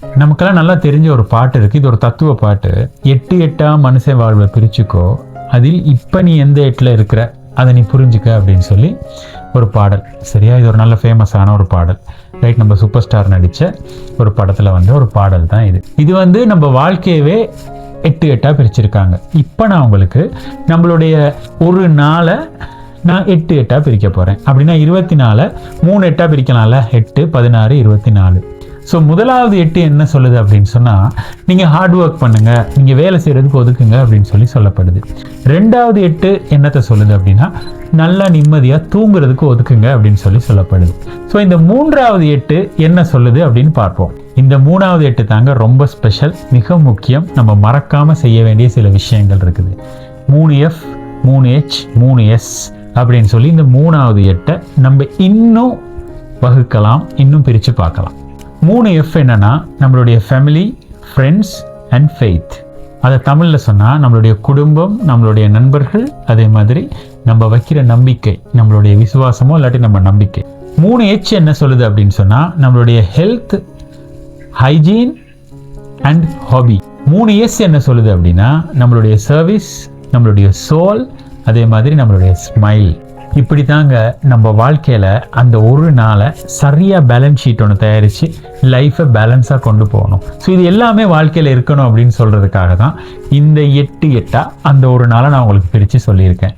நமக்கெல்லாம் நல்லா தெரிஞ்ச ஒரு பாட்டு இருக்குது இது ஒரு தத்துவ பாட்டு. எட்டு எட்டா மனுஷன் வாழ்வை பிரிச்சுக்கோ. அதில் இப்போ நீ எந்த எட்டில் இருக்கிற அதை நீ புரிஞ்சுக்க அப்படின்னு சொல்லி ஒரு பாடல். சரியா? இது ஒரு நல்ல ஃபேமஸான ஒரு பாடல். ரைட் நம்ம சூப்பர் ஸ்டார் நடித்த ஒரு படத்தில் வந்து ஒரு பாடல் தான் இது. இது வந்து நம்ம வாழ்க்கையவே எட்டு எட்டாக பிரிச்சிருக்காங்க. இப்போ நான் உங்களுக்கு நம்மளுடைய ஒரு நாளை நான் எட்டு எட்டாக பிரிக்க போகிறேன் அப்படின்னா இருபத்தி நாலு மூணு எட்டாக பிரிக்கலாம்ல? எட்டு பதினாறு இருபத்தி நாலு. ஸோ முதலாவது எட்டு என்ன சொல்லுது அப்படின்னு சொன்னால் நீங்கள் ஹார்ட் ஒர்க் பண்ணுங்கள் நீங்கள் வேலை செய்கிறதுக்கு ஒதுக்குங்க அப்படின்னு சொல்லி சொல்லப்படுது. ரெண்டாவது எட்டு என்னத்தை சொல்லுது அப்படின்னா நல்லா நிம்மதியாக தூங்குறதுக்கு ஒதுக்குங்க அப்படின்னு சொல்லி சொல்லப்படுது. ஸோ இந்த மூன்றாவது எட்டு என்ன சொல்லுது அப்படின்னு பார்ப்போம். இந்த மூணாவது எட்டு தாங்க ரொம்ப ஸ்பெஷல் மிக முக்கியம். நம்ம மறக்காமல் செய்ய வேண்டிய சில விஷயங்கள் இருக்குது. மூணு எஃப் மூணு ஹெச் மூணு எஸ் அப்படின்னு சொல்லி இந்த மூணாவது எட்டை நம்ம இன்னும் வகுக்கலாம் இன்னும் பிரித்து பார்க்கலாம். மூணு எஃப் என்னன்னா நம்மளுடைய ஃபேமிலி ஃப்ரெண்ட்ஸ் அண்ட் ஃபெய்த் அதை தமிழில் சொன்னால் நம்மளுடைய குடும்பம் நம்மளுடைய நண்பர்கள் அதே மாதிரி நம்ம வைக்கிற நம்பிக்கை நம்மளுடைய விசுவாசமோ இல்லாட்டி நம்ம நம்பிக்கை. மூணு ஹெச் என்ன சொல்லுது அப்படின்னு சொன்னால் நம்மளுடைய ஹெல்த் ஹைஜீன் அண்ட் ஹாபி மூணு எஸ் என்ன சொல்லுது அப்படின்னா நம்மளுடைய சர்வீஸ் நம்மளுடைய சோல் அதே மாதிரி நம்மளுடைய ஸ்மைல் இப்படி தாங்க நம்ம வாழ்க்கையில் அந்த ஒரு நாளை சரியாக பேலன்ஸ் ஷீட் ஒன்று தயாரித்து லைஃப்பை பேலன்ஸாக கொண்டு போகணும். ஸோ இது எல்லாமே வாழ்க்கையில் இருக்கணும் அப்படின்னு சொல்கிறதுக்காக தான் இந்த எட்டு எட்டாக அந்த ஒரு நாளை நான் உங்களுக்கு பிரித்து சொல்லியிருக்கேன்.